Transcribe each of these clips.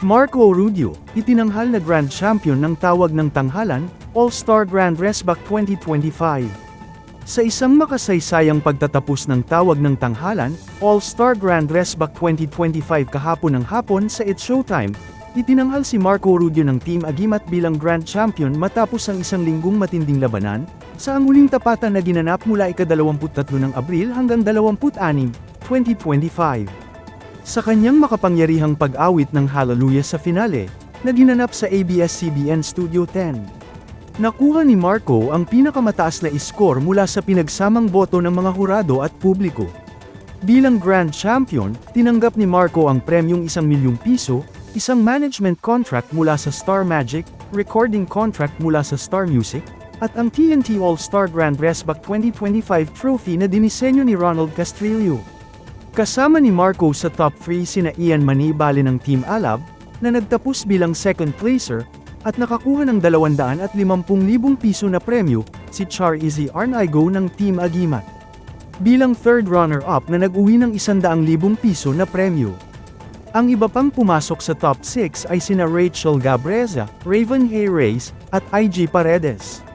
Marco Orudio, itinanghal na Grand Champion ng tawag ng tanghalan, All-Star Grand Resback 2025. Sa isang makasaysayang pagtatapos ng tawag ng tanghalan, All-Star Grand Resback 2025 kahapon ng hapon sa It's Showtime, itinanghal si Marco Orudio ng Team Agimat bilang Grand Champion matapos ang isang linggong matinding labanan, sa ang huling tapatan na ginanap mula ika-23 ng Abril hanggang 26, 2025. Sa kanyang makapangyarihang pag-awit ng Hallelujah sa finale, na ginanap sa ABS-CBN Studio 10. Nakuha ni Marco ang pinakamataas na score mula sa pinagsamang boto ng mga hurado at publiko. Bilang Grand Champion, tinanggap ni Marco ang premyong isang milyong piso, isang management contract mula sa Star Magic, recording contract mula sa Star Music, at ang TNT All-Star Grand Resback 2025 trophy na dinisenyo ni Ronald Castrillo. Kasama ni Marco sa top 3 sina Ian Manibale ng Team Alab, na nagtapos bilang second placer, at nakakuha ng 250,000 piso na premyo, si Char Izzy Arnaigo ng Team Agimat. Bilang third runner-up na nag-uwi ng 100,000 piso na premyo. Ang iba pang pumasok sa top 6 ay sina Rachel Gabreza, Raven Hay Reyes, at IG Paredes.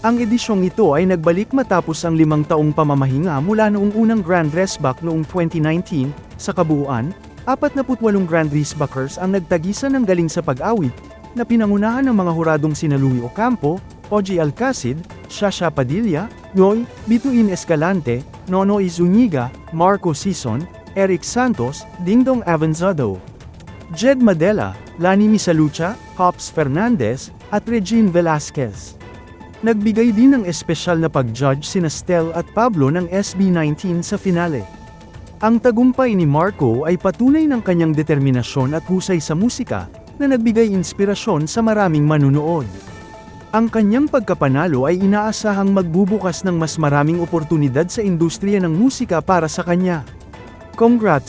Ang edisyong ito ay nagbalik matapos ang limang taong pamamahinga mula noong unang Grand Resback noong 2019, sa kabuuan, 48 Grand Resbackers ang nagtagisan ng galing sa pag-awit, na pinangunahan ng mga huradong sina Louie Ocampo, Oji Alcacid, Shasha Padilla, Noy, Bituin Escalante, Nonoy Zuniga, Marco Sison, Eric Santos, Dingdong Avanzado. Jed Madela, Lani Misalucha, Pops Fernandez, at Regine Velasquez. Nagbigay din ng espesyal na pag-judge sina Stel at Pablo ng SB19 sa finale. Ang tagumpay ni Marco ay patunay ng kanyang determinasyon at husay sa musika, na nagbigay inspirasyon sa maraming manunood. Ang kanyang pagkapanalo ay inaasahang magbubukas ng mas maraming oportunidad sa industriya ng musika para sa kanya. Congrats!